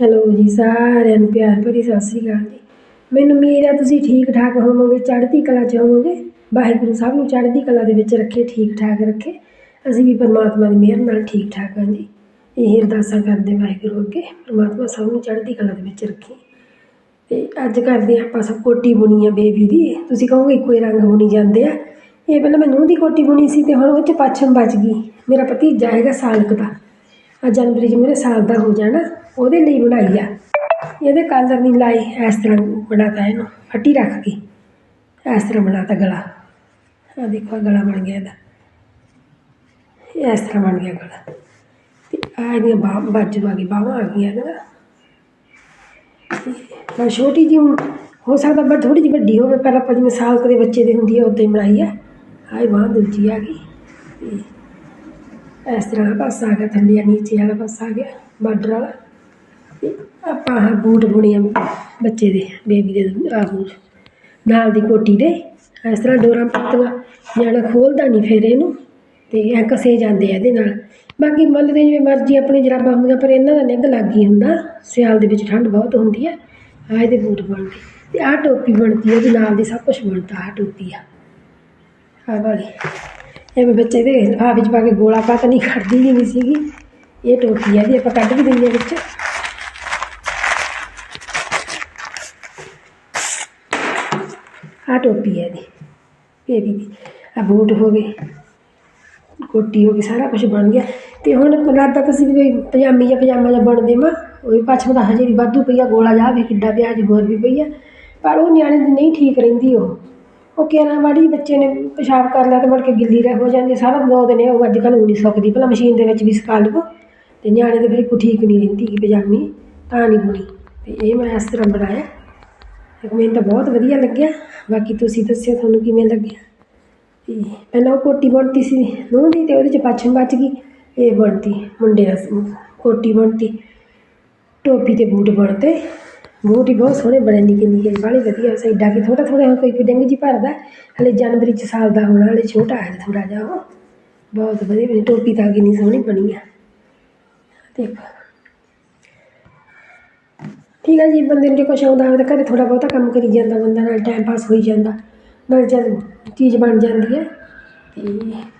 Hello ਜੀ, ਸਾਰਿਆਂ ਨੂੰ ਪਿਆਰ ਭਰੀ ਸਤਿ ਸ੍ਰੀ ਅਕਾਲ ਜੀ। ਮੈਨੂੰ ਉਮੀਦ ਹੈ ਤੁਸੀਂ ਠੀਕ ਠਾਕ ਹੋਵੋਗੇ, ਚੜ੍ਹਦੀ ਕਲਾ 'ਚ ਹੋਵੋਗੇ। ਵਾਹਿਗੁਰੂ ਸਭ ਨੂੰ ਚੜ੍ਹਦੀ ਕਲਾ ਦੇ ਵਿੱਚ ਰੱਖੇ ਠੀਕ ਠਾਕ ਰੱਖੇ। ਅਸੀਂ ਵੀ ਪਰਮਾਤਮਾ ਦੀ ਮਿਹਰ ਨਾਲ ਠੀਕ ਠਾਕ ਹਾਂ ਜੀ। ਇਹ ਅਰਦਾਸਾਂ ਕਰਦੇ ਵਾਹਿਗੁਰੂ ਅੱਗੇ, ਪਰਮਾਤਮਾ ਸਭ ਨੂੰ ਚੜ੍ਹਦੀ ਕਲਾ ਦੇ ਵਿੱਚ ਰੱਖੇ। ਤੇ ਅੱਜ ਕਰਦੇ ਹਾਂ ਆਪਾਂ ਸਭ ਕੋਟੀ ਬੁਣੀ ਆ ਬੇਬੀ ਦੀ। ਤੁਸੀਂ ਕਹੋਗੇ ਇੱਕੋ ਹੀ ਰੰਗ ਬੁਣੀ ਜਾਂਦੇ ਆ। ਇਹ ਪਹਿਲਾਂ ਮੈਂ ਨੂੰਹ ਦੀ ਕੋਟੀ ਬੁਣੀ ਸੀ ਤੇ ਹੁਣ ਉਹ 'ਚ ਪਾਛਮ ਬਚ ਗਈ। ਮੇਰਾ ਭਤੀਜਾ ਹੈਗਾ ਸਾਲਕ ਦਾ। ਆ ਜਨਵਰੀ 'ਚ ਮੇਰੇ ਸਾਲ ਦਾ ਹੋ ਜਾਣਾ, ਉਹਦੇ ਲਈ ਬਣਾਈ ਆ। ਇਹਦੇ ਕਲਰ ਨਹੀਂ ਲਾਏ, ਇਸ ਤਰ੍ਹਾਂ ਬਣਾਤਾ ਇਹਨੂੰ, ਫੱਟੀ ਰੱਖ ਕੇ। ਇਸ ਤਰ੍ਹਾਂ ਬਣਾਤਾ ਗਲਾ। ਆ ਦੇਖੋ, ਆਹ ਗਲਾ ਬਣ ਗਿਆ ਇਹਦਾ। ਇਸ ਤਰ੍ਹਾਂ ਬਣ ਗਿਆ ਗਲਾ। ਤੇ ਆ ਇਹਦੀਆਂ ਬਾਹਾਂ, ਬਾਜੂ ਆ ਗਈ, ਬਾਹਾਂ ਆ ਗਈਆਂ ਇਹਦੀਆਂ ਮੈਂ ਛੋਟੀ ਜਿਹੀ ਹੁਣ ਹੋ ਸਕਦਾ ਬਟ ਥੋੜੀ ਜਿਹੀ ਵੱਡੀ ਹੋਵੇ ਪਹਿਲਾਂ ਆਪਾਂ ਸਾਲ ਕਦੇ ਬੱਚੇ ਦੇ ਹੁੰਦੀ ਆ, ਉਦਾਂ ਹੀ ਬਣਾਈ ਹੈ ਆਏ ਬਾਹ ਦੂਜੀ ਆ ਗਈ। ਤੇ ਇਸ ਤਰ੍ਹਾਂ ਦਾ ਪਾਸਾ ਆ ਗਿਆ ਥੱਲੇ ਆ ਨੀਚੇ ਵਾਲਾ ਪਾਸਾ ਆ ਗਿਆ, ਬਾਰਡਰ ਵਾਲਾ। ਤੇ ਆਪਾਂ ਆਹ ਬੂਟ ਬੁਣੇ ਆ ਬੱਚੇ ਦੇ, ਬੇਬੀ ਦੇ ਆਹ ਬੂਟ ਨਾਲ ਦੀ ਕੋਟੀ ਦੇ, ਇਸ ਤਰ੍ਹਾਂ ਡੋਰਾਂ ਪੱਤੀਆਂ, ਨਿਆਣਾ ਖੋਲਦਾ ਨਹੀਂ ਫਿਰ ਇਹਨੂੰ, ਤੇ ਐ ਕਸੇ ਜਾਂਦੇ ਆ ਇਹਦੇ ਨਾਲ। ਬਾਕੀ ਮੁੱਲ ਦੇ ਜਿਵੇਂ ਮਰਜ਼ੀ ਆਪਣੀ ਜਰਾਬਾਂ ਹੁੰਦੀਆਂ, ਪਰ ਇਹਨਾਂ ਦਾ ਨਿੱਘ ਲੱਗ ਹੀ ਹੁੰਦਾ। ਸਿਆਲ ਦੇ ਵਿੱਚ ਠੰਡ ਬਹੁਤ ਹੁੰਦੀ ਆ, ਆਹ ਇਹਦੇ ਬੂਟ ਬਣਦੇ। ਤੇ ਆਹ ਟੋਪੀ ਬਣਦੀ ਉਹਦੇ ਨਾਲ ਦੀ ਸਭ ਕੁਝ ਬਣਦਾ, ਆਹ ਟੋਪੀ ਆ। ਆਹ ਵਾਲੀ। ਐਵੇਂ ਬੱਚੇ ਦੇ ਲਿਫਾਫੇ 'ਚ ਪਾ ਕੇ ਗੋਲਾ ਪਾ ਤਾਂ ਨਹੀਂ ਖੜਦੀ ਨਹੀਂ ਸੀਗੀ। ਇਹ ਟੋਪੀ ਆ ਇਹਦੀ ਆਪਾਂ ਕੱਢ ਵੀ ਦਿੰਦੇ ਵਿੱਚ। ਆਹ ਟੋਪੀ ਹੈ ਇਹਦੀ ਬੇਬੀ ਦੀ ਆ ਬੂਟ ਹੋ ਗਏ, ਕੋਟੀ ਹੋ ਗਈ, ਸਾਰਾ ਕੁਝ ਬਣ ਗਿਆ। ਤੇ ਹੁਣ ਰਾਦਾ ਤੁਸੀਂ ਵੀ ਕੋਈ ਪਜਾਮੀ ਜਾਂ ਪਜਾਮਾ ਜਾਂ ਬਣ ਦੇਵਾਂ, ਉਹ ਵੀ ਪਛਮ ਦਾ ਹਜੇ ਵੀ ਵਾਧੂ ਪਈ ਆ, ਗੋਲਾ ਜਾ ਵੀ ਕਿੱਡਾ ਪਿਆ ਅੱਜ ਗੋਰ ਵੀ ਪਈ ਆ। ਪਰ ਉਹ ਨਿਆਣੇ ਦੀ ਨਹੀਂ ਠੀਕ ਰਹਿੰਦੀ ਉਹ। ਉਹ ਕੇਰਾਂ ਵਾੜੀ ਬੱਚੇ ਨੇ ਪਿਸ਼ਾਬ ਕਰ ਲਿਆ ਤੇ ਮੁੜ ਕੇ ਗਿੱਲੀ ਰਹਿ ਹੋ ਜਾਂਦੀ ਸਾਰਾ ਦੋ ਦਿਨ ਉਹ ਅੱਜ ਕੱਲ੍ਹ ਉਹ ਨਹੀਂ ਸੁੱਕਦੀ। ਭਲਾ ਮਸ਼ੀਨ ਦੇ ਵਿੱਚ ਵੀ ਸੁਕਾ ਲਵੋ ਅਤੇ ਨਿਆਣੇ ਦੇ ਫਿਰ ਕੋਈ ਠੀਕ ਨਹੀਂ ਰਹਿੰਦੀ ਗੀ ਪਜਾਮੀ, ਤਾਂ ਨਹੀਂ ਬੁਣੀ। ਅਤੇ ਇਹ ਮੈਂ ਇਸ ਤਰ੍ਹਾਂ ਬਣਾਇਆ। ਮੈਨੂੰ ਤਾਂ ਬਹੁਤ ਵਧੀਆ ਲੱਗਿਆ। ਬਾਕੀ ਤੁਸੀਂ ਦੱਸਿਓ ਤੁਹਾਨੂੰ ਕਿਵੇਂ ਲੱਗਿਆ। ਤੇ ਪਹਿਲਾਂ ਉਹ ਕੋਟੀ ਬਣਤੀ ਸੀ ਨੂੰਹ ਦੀ ਅਤੇ ਉਹਦੇ ਚ ਪੱਛਮ ਬਚ ਗਈ। ਇਹ ਬਣਤੀ ਮੁੰਡੇ ਦਾ ਕੋਟੀ ਬਣਤੀ ਟੋਪੀ ਤੇ ਬੂਟ ਬਣਤੇ ਬੂਟ ਹੀ ਬਹੁਤ ਸੋਹਣੇ ਬਣੇ ਨਿੱਕੇ ਨਿੱਕੇ, ਬਾਹਲੇ ਵਧੀਆ ਸਾਈਡਾਂ ਕਿ ਥੋੜਾ ਥੋੜਾ ਕੋਈ ਡੰਗ ਜੀ ਭਰਦਾ। ਹਲੇ ਜਨਵਰੀ ਚ ਸਾਲ ਦਾ ਹੋਣਾ, ਹਲੇ ਛੋਟਾ ਹੈ ਥੋੜਾ ਜਿਹਾ ਉਹ। ਬਹੁਤ ਵਧੀਆ ਬਣੀ, ਟੋਪੀ ਤਾਂ ਕਿੰਨੀ ਸੋਹਣੀ ਬਣੀ ਆ। ਦੇਖੋ। ਠੀਕ ਹੈ ਜੀ, ਬੰਦੇ ਨੂੰ ਜੇ ਕੁਛ ਆਉਂਦਾ ਹੋਵੇ ਤਾਂ ਘਰੇ ਥੋੜਾ ਬਹੁਤਾ ਕੰਮ ਕਰੀ ਜਾਂਦਾ ਬੰਦਾ, ਨਾਲ ਟਾਈਮ ਪਾਸ ਹੋਈ ਜਾਂਦਾ। ਨਾਲ ਜਦ ਚੀਜ਼ ਬਣ ਜਾਂਦੀ ਹੈ ਤੇ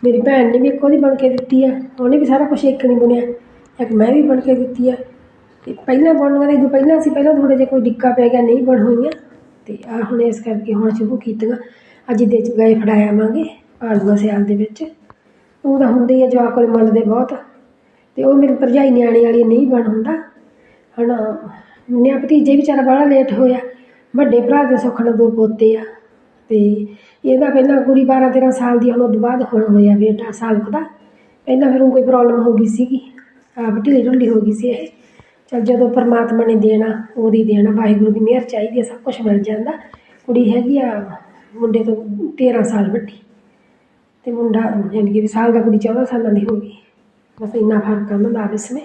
ਮੇਰੀ ਭੈਣ ਨੇ ਵੀ ਇੱਕ ਉਹਦੀ ਬਣ ਕੇ ਦਿੱਤੀ ਆ, ਉਹਨੇ ਵੀ ਸਾਰਾ ਕੁਝ ਇੱਕ ਨਹੀਂ ਬੁਣਿਆ, ਇੱਕ ਮੈਂ ਵੀ ਬਣ ਕੇ ਦਿੱਤੀ ਆ। ਤੇ ਪਹਿਲਾਂ ਬਣਨ ਵਾਲੇ ਤੋਂ ਪਹਿਲਾਂ ਅਸੀਂ ਪਹਿਲਾਂ ਥੋੜ੍ਹਾ ਜਿਹਾ ਕੋਈ ਡਿੱਕਾ ਪੈ ਗਿਆ, ਨਹੀਂ ਬਣ ਹੋਈਆਂ ਤੇ ਆ ਹੁਣ ਇਸ ਕਰਕੇ ਹੁਣ ਸ਼ੁਰੂ ਕੀਤੀਆਂ। ਅੱਜ ਦੇ ਚ ਗਏ ਫੜਾਇਆਵਾਂਗੇ ਆਲੂਆਂ ਸਿਆਲ ਦੇ ਵਿੱਚ। ਉਹ ਤਾਂ ਹੁੰਦੇ ਹੀ ਆ, ਜਵਾਕ ਕੋਲ ਮੰਨਦੇ ਬਹੁਤ। ਤੇ ਉਹ ਮੇਰੀ ਭਰਜਾਈ ਨਿਆਣੇ ਵਾਲੀ ਨਹੀਂ ਬਣ ਹੁੰਦਾ। ਹੁਣ ਨਿਆ ਭਤੀਜੇ ਵਿਚਾਰਾ ਬੜਾ ਲੇਟ ਹੋਇਆ। ਵੱਡੇ ਭਰਾ ਦੇ ਸੁੱਖ ਨਾਲ ਦੋ ਪੋਤੇ ਆ। ਤੇ ਇਹਦਾ ਪਹਿਲਾਂ ਕੁੜੀ 12 13 ਸਾਲ ਦੀ, ਹੁਣ ਉਹ ਤੋਂ ਬਾਅਦ ਹੁਣ ਹੋਇਆ ਬੇਟਾ ਸਾਲ ਕੁ ਦਾ। ਪਹਿਲਾਂ ਫਿਰ ਉਹ ਕੋਈ ਪ੍ਰੋਬਲਮ ਹੋ ਗਈ ਸੀਗੀ। ਆਪ ਢਿੱਲੀ ਢੁੱਲੀ ਹੋ ਗਈ ਸੀ ਇਹ। ਚਲ ਜਦੋਂ ਪਰਮਾਤਮਾ ਨੇ ਦੇਣਾ, ਉਹਦੀ ਦੇਣਾ, ਵਾਹਿਗੁਰੂ ਦੀ ਮਿਹਰ ਚਾਹੀਦੀ ਹੈ ਸਭ ਕੁਝ ਮਿਲ ਜਾਂਦਾ। ਕੁੜੀ ਹੈਗੀ ਆ ਮੁੰਡੇ ਤੋਂ 13 ਸਾਲ ਵੱਡੀ ਤੇ ਮੁੰਡਾ ਯਾਨੀ ਕਿ ਵੀ ਸਾਲ ਦਾ ਕੁੜੀ 14 ਸਾਲਾਂ ਦੀ ਹੋ ਗਈ। ਬਸ ਇੰਨਾ ਫ਼ਰਕ ਆ ਉਹਨਾਂ ਦਾ ਆਪਸ ਵਿੱਚ।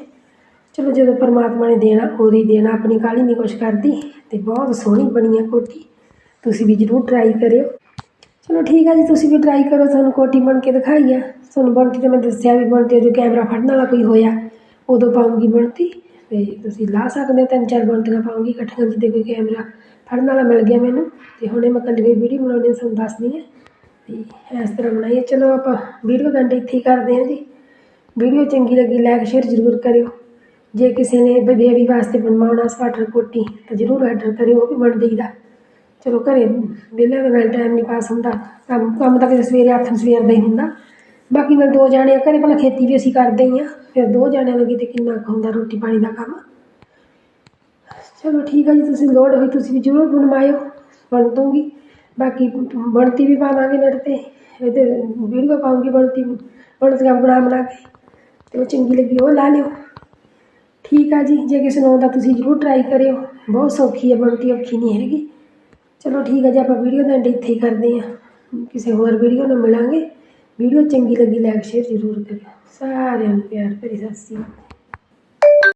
ਚਲੋ ਜਦੋਂ ਪਰਮਾਤਮਾ ਨੇ ਦੇਣਾ, ਉਹਦੀ ਦੇਣਾ, ਆਪਣੀ ਕਾਹਲੀ ਨਹੀਂ ਕੁਛ ਕਰਦੀ ਤੇ ਬਹੁਤ ਸੋਹਣੀ ਬਣੀ ਆ ਕੋਟੀ ਤੁਸੀਂ ਵੀ ਜ਼ਰੂਰ ਟਰਾਈ ਕਰਿਓ। ਚਲੋ ਠੀਕ ਆ ਜੀ, ਤੁਸੀਂ ਵੀ ਟਰਾਈ ਕਰੋ, ਤੁਹਾਨੂੰ ਕੋਟੀ ਬਣ ਕੇ ਦਿਖਾਈ ਆ। ਤੁਹਾਨੂੰ ਬਣਤੀ ਤੇ ਮੈਂ ਦੱਸਿਆ ਵੀ ਬਣਤੀ ਜੋ ਕੈਮਰਾ ਫੜਨ ਵਾਲਾ ਕੋਈ ਹੋਇਆ, ਉਦੋਂ ਪਾਉਂਗੀ ਬਣਤੀ। ਅਤੇ ਤੁਸੀਂ ਲਾ ਸਕਦੇ ਹੋ ਤਿੰਨ ਚਾਰ ਬਣਤੀਆਂ ਪਾਉਂਗੀ ਇਕੱਠੀਆਂ ਜਿੱਦਾਂ ਕੋਈ ਕੈਮਰਾ ਫੜਨ ਵਾਲਾ ਮਿਲ ਗਿਆ ਮੈਨੂੰ ਅਤੇ ਹੁਣੇ ਮੈਂ ਕੱਲੀ ਕੋਈ ਵੀਡੀਓ ਬਣਾਉਣੀ ਆ, ਤੁਹਾਨੂੰ ਦੱਸਦੀ ਹਾਂ ਅਤੇ ਇਸ ਤਰ੍ਹਾਂ ਬਣਾਈਏ ਚਲੋ ਆਪਾਂ ਵੀਡੀਓ ਦਾ ਇੱਥੇ ਹੀ ਕਰਦੇ ਹਾਂ ਜੀ। ਵੀਡੀਓ ਚੰਗੀ ਲੱਗੀ ਲਾਈਕ ਸ਼ੇਅਰ ਜ਼ਰੂਰ ਕਰਿਓ। ਜੇ ਕਿਸੇ ਨੇ ਬੇਬੀ ਵਾਸਤੇ ਬਣਵਾਉਣਾ ਸਵਾਟਰ ਕੋਟੀ ਤਾਂ ਜ਼ਰੂਰ ਆਰਡਰ ਕਰਿਓ ਉਹ ਵੀ ਬਣ ਜਾਈਦਾ। ਚਲੋ ਘਰੇ ਵਿਹਲਿਆਂ ਦੇ ਨਾਲ ਟਾਈਮ ਨਹੀਂ ਪਾਸ ਹੁੰਦਾ। ਕੰਮ ਕੰਮ ਤਾਂ ਫਿਰ ਸਵੇਰੇ ਅੱਠ ਸਵੇਰ ਦਾ ਹੀ ਹੁੰਦਾ। ਬਾਕੀ ਮੈਂ ਦੋ ਜਾਣੇ ਆ ਘਰੇ ਭਲਾ ਖੇਤੀ ਵੀ ਅਸੀਂ ਕਰਦੇ ਹੀ ਆ, ਫਿਰ ਦੋ ਜਾਣਿਆਂ ਲੱਗੀ ਤੇ ਕਿੰਨਾ ਕੁ ਹੁੰਦਾ ਰੋਟੀ ਪਾਣੀ ਦਾ ਕੰਮ। ਚਲੋ ਠੀਕ ਹੈ ਜੀ, ਤੁਸੀਂ ਲੋੜ ਹੋਈ ਤੁਸੀਂ ਵੀ ਜ਼ਰੂਰ ਬਣਵਾਇਓ, ਬਣ ਦੂੰਗੀ ਬਾਕੀ ਬਣਤੀ ਵੀ ਪਾਵਾਂਗੇ ਨੈਟ ਤੇ ਇਹਦੇ ਵੀਡੀਓ ਪਾਉਂਗੀ ਬਣਤੀ ਬਣਤੀਆਂ ਬਣਾ ਬਣਾ ਕੇ, ਤੇ ਉਹ ਚੰਗੀ ਲੱਗੀ ਉਹ ਲਾ ਲਿਓ। ਠੀਕ ਆ ਜੀ, ਜੇ ਕਿਸੇ ਨੂੰ ਆਉਂਦਾ ਤੁਸੀਂ ਜ਼ਰੂਰ ਟਰਾਈ ਕਰਿਓ, ਬਹੁਤ ਸੌਖੀ ਹੈ ਬਣਤੀ ਔਖੀ ਨਹੀਂ ਹੈਗੀ। ਚਲੋ ਠੀਕ ਹੈ ਜੀ, ਆਪਾਂ ਵੀਡੀਓ ਦਾ ਐਂਡ ਇੱਥੇ ਹੀ ਕਰਦੇ ਹਾਂ। ਕਿਸੇ ਹੋਰ ਵੀਡੀਓ ਨਾਲ ਮਿਲਾਂਗੇ। ਵੀਡੀਓ ਚੰਗੀ ਲੱਗੀ ਲਾਈਕ ਸ਼ੇਅਰ ਜ਼ਰੂਰ ਕਰਿਓ। ਸਾਰਿਆਂ ਨੂੰ ਪਿਆਰ ਭਰੀ ਸਤਿ ਸ਼੍ਰੀ ਅਕਾਲ।